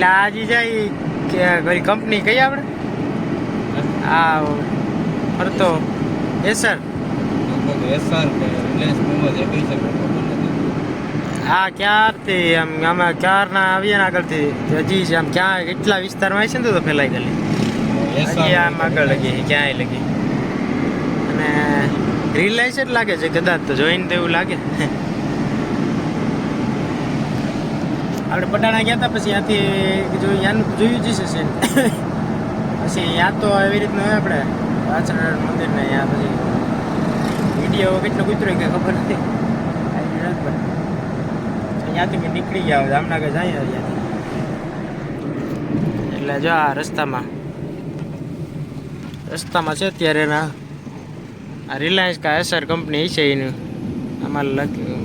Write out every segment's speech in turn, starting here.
એટલે આજે જાય કે કંપની કઈ આપણે? આ ફરતો એસર હા, ક્યારથી આમ અમે ક્યારના આવીએ ને આગળથી? હજી આમ ક્યાં, કેટલા વિસ્તારમાં છે ને તો ફેલાઈ ગયેલી હજી આમ આગળ લગી, ક્યાંય લગી. અને રિલાયન્સ જ લાગે છે, કદાચ તો જોઈને તો એવું લાગે. આપણે પટાણા ગયા હતા પછી ત્યાંથી જોયું ત્યાંનું જોયું જ છે. પછી ત્યાં તો એવી રીતનું હોય આપણે. પાછળ મંદિર ને ત્યાં પછી વીડિયો કેટલો કૂતરો કે ખબર નથી. ત્યાંથી નીકળી ગયા જામનગર જાય ત્યાંથી. એટલે જો આ રસ્તામાં રસ્તામાં છે અત્યારે ના આ રિલાયન્સ કા એસઆર કંપની છે એનું. આમાં લખી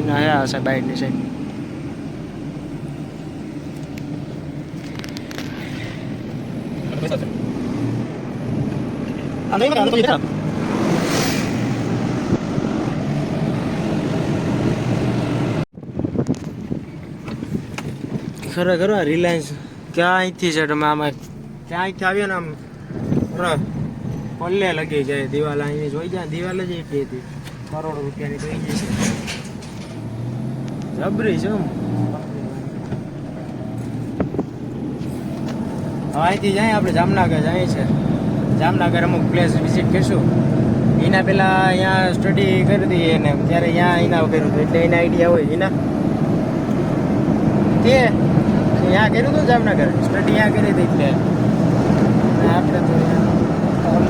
એના હે હશે બાઇકની સાઈડ ખરેખર રિલાયન્સ ક્યાં અહીંથી છે તમે આમાં? ક્યાં અહીંથી આવ્યો ને આમ? પલ્લે લગી જાય, દિવાલ અહીં જોઈ જાય દિવાલ જ એટલી હતી. કરોડ રૂપિયાની થઈ છે. જબરી છે અહીંથી જાય આપણે જામનગર, જાય છે. જામનગર અમુક પ્લેસ વિઝિટ કરીશું. એના પહેલા અહીંયા સ્ટડી કરી હતી એને. ત્યારે અહીંયા એના કર્યું હતું. એટલે એના આઈડિયા હોય એના તે ત્યાં કર્યું હતું જામનગર. સ્ટડી ત્યાં કરી હતી એટલે. આપણે તો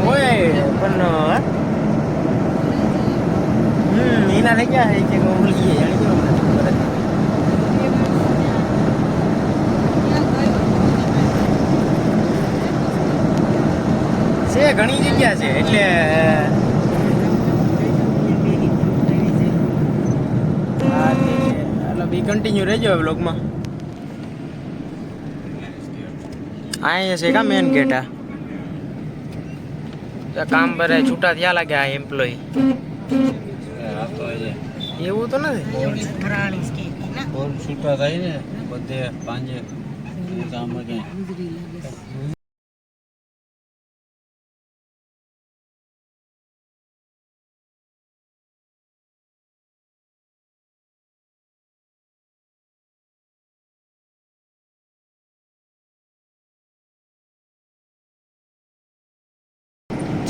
હોય, પણ? હમ એના થઈ ગયા કે ભૂલી ગયા જાણી ગયો હમણાં. છે ઘણી જગ્યા છે એટલે હા, તે- હાલો બી કન્ટિન્યુ રહેજો બ્લોગમાં અહીંયા છે કા મેન ગેટ આ? તો કામ પર છૂટા થયા લાગે આ એમ્પ્લોય આ તો એ એવું તો નથી? ફોન છૂટા થાય ને બધે પાંજે ગામમાં ક્યાંય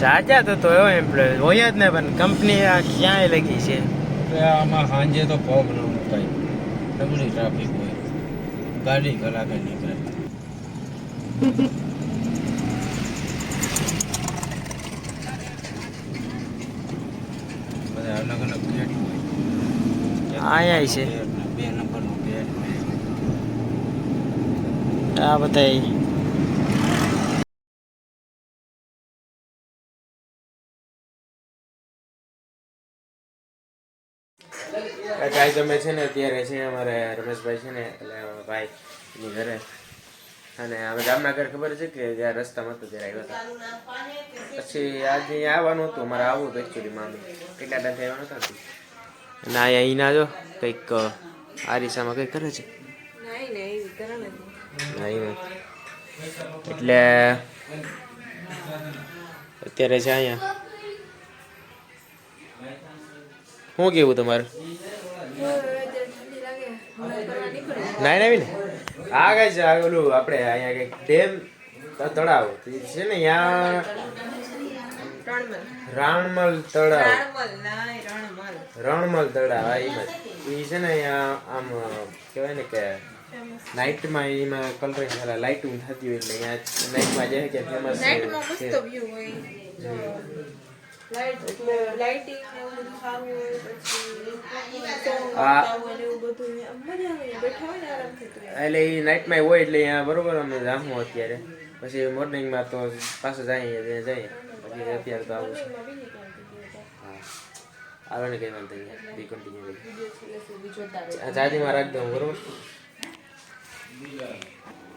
જાજા તો તો એવો એમ્પ્લોય હોય જ ને પણ કંપની આ ક્યાંય લગી છે? તો આમાં સાંજે તો પગ ન મુકાય ડબલી ટ્રાફિક હોય. ગાડી કલાકે નીકળે. બધા અલગ અલગ ગેટ હોય. આયા છે. બે નંબરનું ગેટ આ બધા ગાઈઝ અમે છે ને અત્યારે છે અમારે રમેશભાઈ છે ને એટલે ભાઈ એની ઘરે. અને અમે જામનગર ખબર છે કે જ્યાં રસ્તામાં હતો ત્યારે આવ્યા હતા. પછી આજે અહીંયા આવવાનું હતું મારે આવવું હતું એકચ્યુઅલી મામી. કેટલા ટાઈમ આવવાનું હતા અને અહીંયા અહીંના જો કંઈક આરીસામાં કંઈક કરે છે. એટલે અત્યારે છે અહીંયા. શું કેવું તમારું? ના ના ને? આગળ છે આ ઓલું આપણે અહીંયા કંઈક ડેમ તળાવ. છે ને અહીંયા રાણમલ. તળાવ. રણમલ તળાવ આ એમાં એ છે ને અહીંયા આમ કહેવાય ને કે નાઇટમાં એમાં કલરિંગ થયેલા લાઇટિંગ થતી હોય એટલે અહીંયા નાઇટમાં જે કે ફેમસ નાઇટમાં મસ્ત વ્યૂ હોય. લાઇટ લાઇટિંગ ને એવું બધું સારું હોય પછી બધું મજા આવે બેઠા હોય આરામથી એટલે એ નાઇટમાં હોય એટલે અહીંયા બરોબર અમે જામું અત્યારે. પછી મોર્નિંગમાં તો પાછું જઈએ ત્યાં જઈએ. પછી અત્યારે તો આવું છે. આવે ને કઈ વાંધો નહીં બી કન્ટિન્યુ ચાર્જિંગમાં રાખી દઉં બરોબર?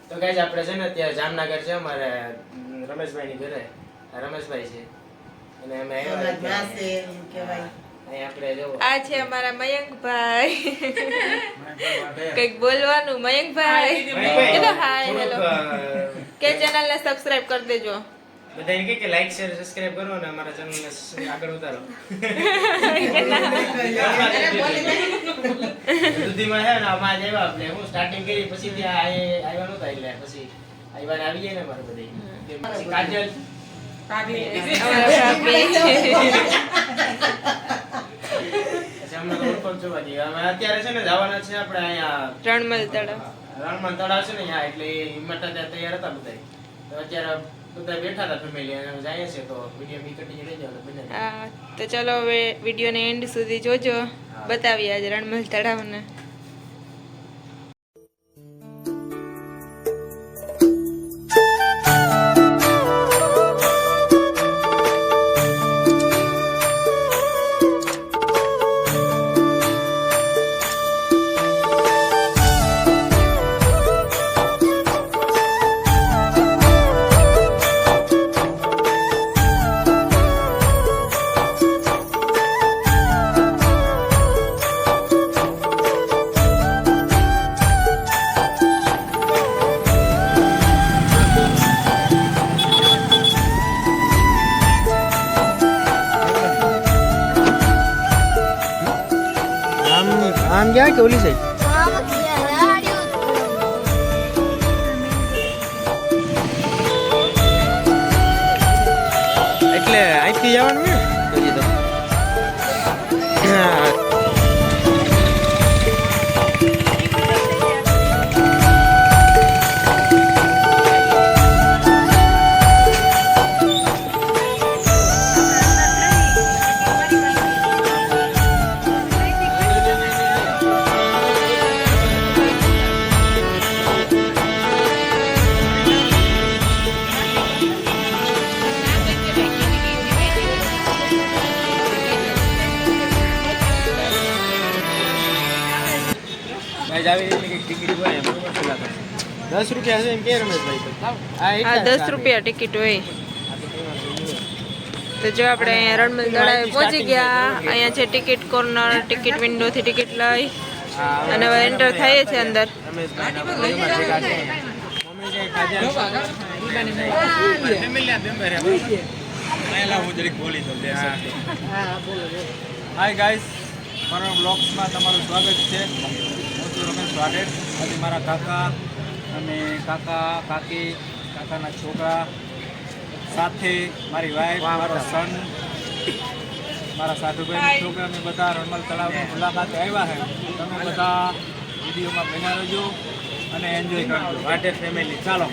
તો કઈ આપણે છે ને અત્યારે જામનગર છે અમારે રમેશભાઈની ઘરે. રમેશભાઈ છે. અને અમે આવ્યા આ છે અમારા મયંકભાઈ. કંઈક બોલવાનું મયંકભાઈ. કીધું હાય હેલો. કે ચેનલને સબસ્ક્રાઇબ કરી દેજો. બધા એમ કે લાઈક શેર સબસ્ક્રાઇબ કરો અને અમારા ચેનલને આગળ ઉતારો સુધીમાં છે ને આપણે. હું સ્ટાર્ટિંગ કરી પછી ત્યાં આય- આવ્યા નહોતા એટલે. પછી આવ્યા આવી જાય ને અમારે બધે કાજલ અત્યારે છે ને જવાના છે આપણે અહીંયા રણમલ તળાવ. રણમલ તળાવ છે ને અહીંયા એટલે હિંમત તૈયાર હતા બધા તો અત્યારે બધા બેઠા હતા ફેમિલી અને જાય છે તો વીડિયો બી કન્ટિન્યુ રહી જવાનું બંને હા તો ચલો હવે વિડીયોને એન્ડ સુધી જોજો. બતાવીએ આજે રણમલ તળાવને. આમ ક્યાં એટલે ટિકિટ હોય એમ. દસ રૂપિયા છે એમ કે રમેશભાઈ આ દસ રૂપિયા ટિકિટ હોય. તો જો આપણે અહીંયા રણમલ દડાએ પહોંચી ગયા. અહીંયા છે ટિકિટ કોર્નર ટિકિટ વિન્ડોથી ટિકિટ લઈ. અને હવે એન્ટર થઈએ છે અંદર. હાય ગાઈસ મારા બ્લોગ્સમાં તમારું સ્વાગત છે. છું આજે મારા કાકા અને કાકા કાકી કાકાના છોકરા સાથે મારી વાઈફ મારો સન મારા સાધુભાઈના છોકરા અમે બધા રણમલ તળાવની મુલાકાતે આવ્યા છે તમે બધા વિડીયોમાં બન્યા રહેજો અને એન્જોય કરજો. વાઢેર ફેમિલી ચાલો.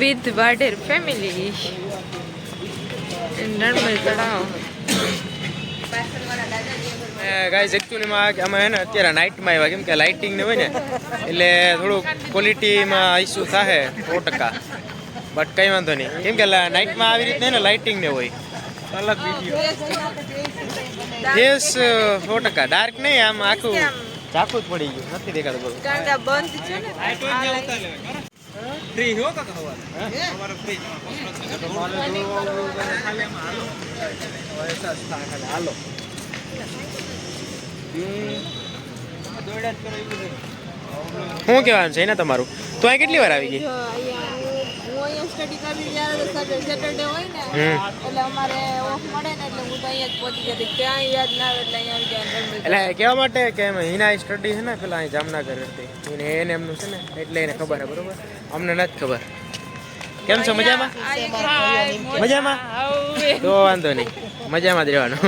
વિથ વાટેર ફેમિલી રણમલ તળાવ. ગાઈઝ એકચ્યુઅલીમાં અમે હે ને અત્યારે નાઇટમાં આવ્યા કેમ કે લાઇટિંગ ને હોય ને એટલે થોડુંક ક્વોલિટીમાં ઇસ્યુ થાય સો ટકા. બટ કંઈ વાંધો નહીં. કેમ કે નાઇટમાં આવી રીતે ને લાઇટિંગ ને હોય. અલગ વીડિયો ફેસ સો ટકા. ડાર્ક નહીં આમ આખું ઝાખું જ પડી ગયું. નથી દેખાતું બધું કારણ કે બંધ છે ને? આ લાઈટ. ફ્રી હો કાકા હવારે? હવારે ફ્રી હાલો. શું કહેવાનું છે ને તમારું? તો અહીં કેટલી વાર આવી ગઈ? સ્ટડી કરતી જ્યારે સેટરડે હોય ને એટલે અમારે ઓફ મળે ને એટલે હું તો અહીંયા જ પહોંચી જતી ત્યાં યાદ ના આવે એટલે અહીંયા આવી જાય એટલે કહેવા માટે કે હિના સ્ટડી છે ને પેલા અહીં જામનગર હતી. એને એને એમનું છે ને એટલે એને ખબર છે બરોબર? અમને નથી ખબર. કેમ છો મજામાં? મજામાં? તો વાંધો નહીં. મજામાં જ રહેવાનું.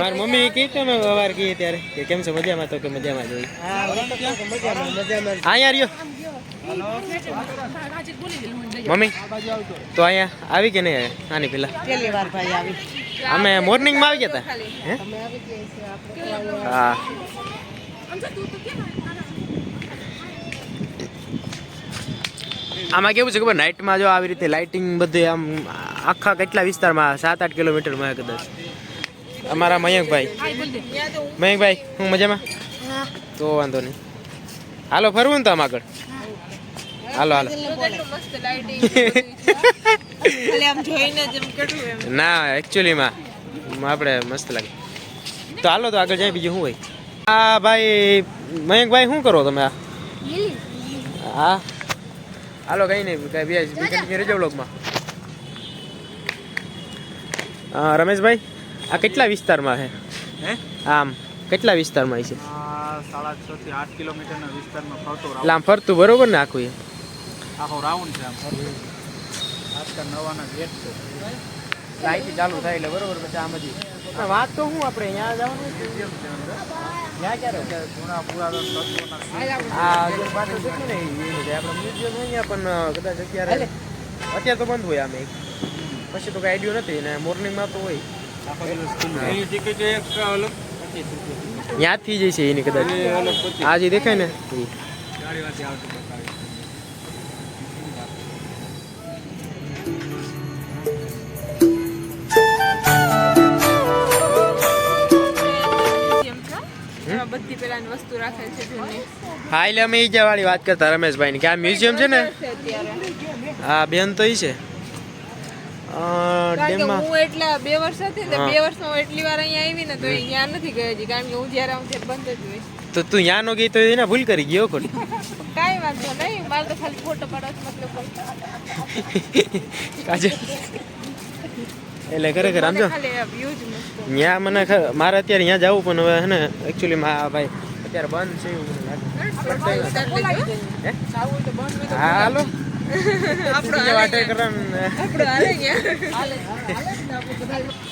મારી મમ્મી કહી તો મેં વાર કહી ત્યારે. કે કેમ છે મજામાં તો કે મજામાં જ હોય. અહીંયા રહ્યો મમ્મી તો અહીંયા આવી કે નહીં આની પેલા પેલી વાર ભાઈ આવી. અમે મોર્નિંગમાં આવી ગયા હતા હે? આમાં કેવું છે ખબર? નાઇટમાં જો આવી રીતે લાઇટિંગ બધે આમ આખા કેટલા વિસ્તારમાં? સાત આઠ કિલોમીટરમાં કદાચ. અમારા મયંકભાઈ. મયંકભાઈ, હું મજામાં? તો વાંધો નહીં. હાલો, ફરવું ને તો આમ આગળ. હાલો હાલો. ના એકચ્યુઅલીમાં આપણે મસ્ત લાગે. તો હાલો, તો આગળ જાય બીજું શું હોય? હા, ભાઈ, મયંકભાઈ, શું કરો તમે? આ હા. હાલો કઈ નહીં કઈ બે કન્ટિન્યુ રહેજો બ્લોગમાં રમેશભાઈ આ કેટલા વિસ્તારમાં છે? હે? આમ કેટલા વિસ્તારમાં છે? આ સાડા છ થી આઠ કિલોમીટરના વિસ્તારમાં ફરતો એટલે આમ ફરતું બરોબર ને આખું એ? આખો રાઉન્ડ છે આમ ફરતું. આજકાલ નવાના ગેટ છે. લાઈટ ચાલુ થાય એટલે બરોબર પછી આમ જ. વાત તો શું આપણે અહીંયા જવાનું ત્યાં ક્યારે જૂના પુરાતન તત્વોના આ જે પાછળ છે ને આપણે મ્યુઝિયમ અહીંયા પણ કદાચ અત્યારે અત્યારે તો બંધ હોય આમે પછી તો કઈ આઈડિયો નથી ને મોર્નિંગમાં તો હોય. ત્યાંથી જ છે એની કદાચ. આજે આ જે દેખાય ને. એમાં વસ્તુ રાખેલ છે જૂની હા એટલે અમે ઈ વાળી વાત કરતા રમેશભાઈ કે આ મ્યુઝિયમ છે ને? હા બેન તો ઈ છે. અ, કારણ કે હું એટલા બે વર્ષ હતી બે વર્ષમાં હું એટલી વાર અહીંયા આવી ને તો નથી ગઈ હજી કારણ કે હું જ્યારે આવું ત્યારે બંધ જ હોય. તો તું ત્યાં નો ગઈ તો એને ભૂલ કરી ગયો ખોટી. કાંઈ વાંધો નહીં મારે તો ખાલી ફોટો પાડવા મતલબ કાજે એટલે ખરેખર આમ જો ત્યાં મને મારે અત્યારે ત્યાં જવું પણ હવે હે ને એકચ્યુઅલી માં ભાઈ અત્યારે બંધ છે એવું મને લાગે. હા? હાલો.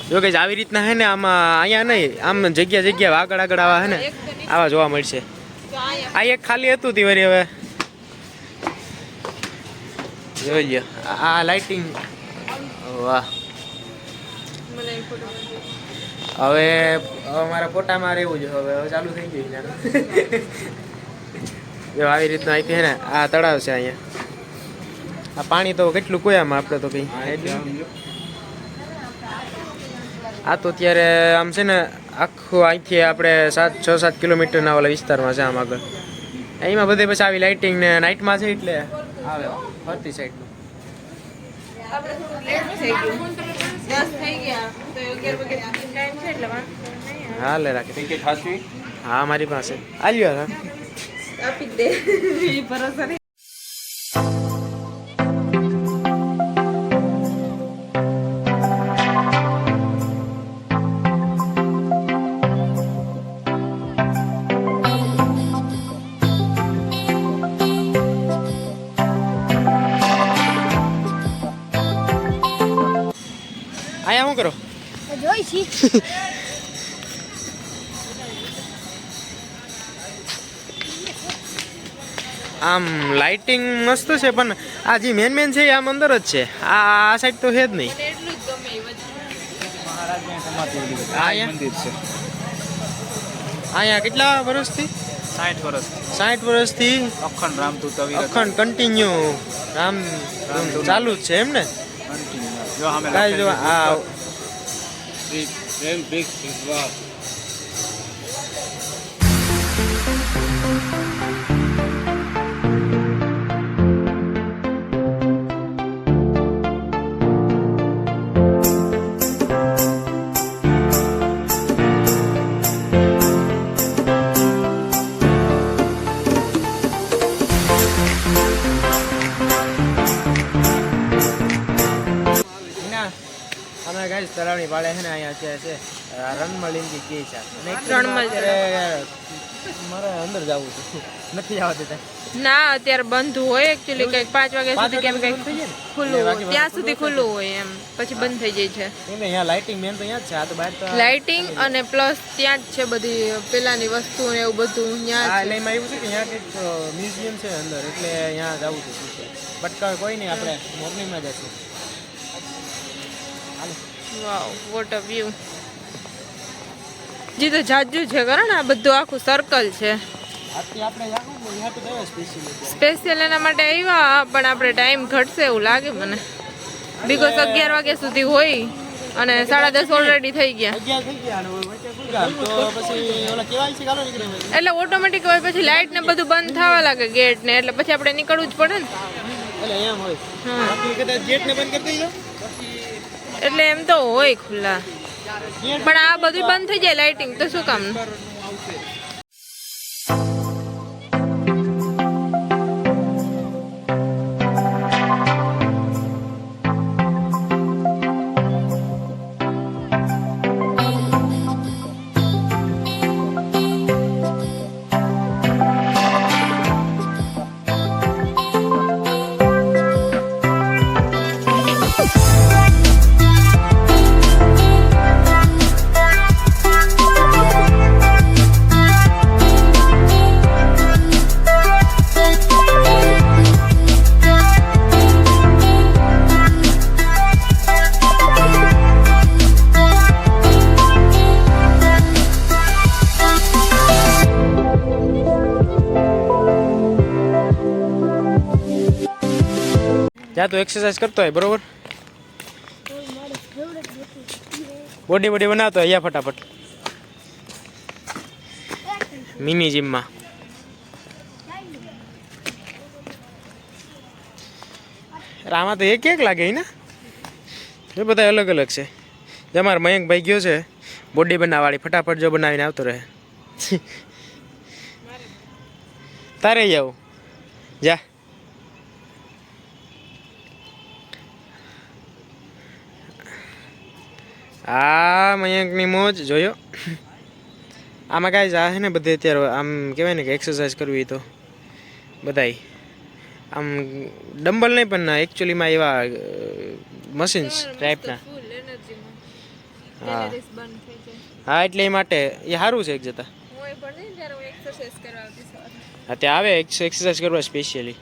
જો કે આવી રીતના હે ને આમાં અહીંયા નહીં આમ જગ્યા જગ્યા આગળ આગળ આવા હે ને આવા જોવા મળશે. આ એક ખાલી હતું તી વરી હવે. જોઈ લ્યો આ લાઇટિંગ વાહ. હવે હવે મારા ફોટામાં રહેવું છે હવે હવે ચાલુ થઈ ગયું છે જો આવી રીતના અહીંથી હે ને આ તળાવ છે અહીંયા. આ પાણી તો કેટલું કોયામાં આપણે તો કઈ આ તો અત્યારે આમ છે ને આખું અહીંથી આપણે સાત છ સાત કિલોમીટરના ઓલા વિસ્તારમાં છે આમ આગળ. એમાં બધે પછી આવી લાઇટિંગ ને નાઇટમાં છે એટલે આવે ફરતી સાઈડનું હાલે રાખે. ટિકિટ હાચવી હા મારી પાસે. આલ્યો હા. આપી દે. ભરોસા જોઈ આમ લાઇટિંગ મસ્ત છે પણ આ જે મેન મેન છે એ આમ અંદર જ છે. આ આ સાઈડ તો છે જ નહીં. અહીંયા? મંદિર છે. અહીંયા કેટલા વર્ષથી? સાઠ વર્ષ સાઠ વર્ષથી અખંડ રામ તું તવી અખંડ કન્ટિન્યુ રામ ચાલુ જ છે એમ ને? કન્ટિન્યુ જો અમે કાંઈ જો આ શ્રી અમે ગાઈસ તળાવની છે ને અહીંયા છે છે આ રણમલિંગી કે છે. અને રણમલ મારે અંદર જવું છે. નથી જવા દેતા. ના અત્યારે બંધ હોય એકચ્યુઅલી કંઈક પાંચ વાગ્યા સુધી કેમ કંઈક? ખુલ્લું હોય. ત્યાં સુધી ખુલ્લું હોય એમ. પછી બંધ થઈ જાય છે. અહીંયા લાઇટિંગ મેન તો અહીંયા જ છે. આ તો બહાર તો લાઇટિંગ અને પ્લસ ત્યાં જ છે બધી પેલાની વસ્તુ ને એવું બધું ત્યાં એટલે એમાં એવું છે કે અહીંયા કંઈક મ્યુઝિયમ છે અંદર. એટલે અહીંયા જવું છે. બટ કોઈ નહીં આપણે મોર્નિંગમાં જશું વાવ વોટ અ વ્યૂ જી તો જાજુ છે કારણ આ બધું આખું સર્કલ છે. ને સ્પેશિયલી એના માટે આવ્યા પણ આપણે ટાઈમ ઘટશે એવું લાગે મને. બીકોઝ અગિયાર વાગ્યા સુધી હોય અને સાડા દસ ઓલરેડી થઈ ગયા. એટલે ઓટોમેટિક હોય પછી લાઇટ ને બધું બંધ થવા લાગે ગેટ ને એટલે પછી આપણે નીકળવું જ પડે ને. એટલે એમ હોય. હા. કદાચ ગેટ ને બંધ કરી દઈ એટલે એમ તો હોય ખુલ્લા. પણ આ બધું બંધ થઈ જાય લાઇટિંગ તો શું કામ જા, તું એક્સરસાઇઝ કરતો હોય, બરોબર? બોડી બોડી બનાવતો હોય, યા ફટાફટ. મિની જીમમાં આમાં તો એક એક લાગે ને? એ બધા અલગ અલગ છે. જમાર મયંકભાઈ ગયો છે બોડી બનાવવાળી, ફટાફટ જો બનાવીને આવતો રહે. તારે આવું. જા. આ મયંકની મોજ જોયો? આમાં કાંઈ આ છે ને બધે અત્યારે આમ કહેવાય ને કે એક્સરસાઇઝ કરવી તો. બધાય. આમ ડમ્બલ નહીં પણ ના એકચ્યુઅલીમાં એવા મશીન્સ ટાઈપના હા. હા એટલે એ માટે એ સારું છે એક જતા. હા ત્યાં આવે એક્સરસાઇઝ કરવા સ્પેશિયલી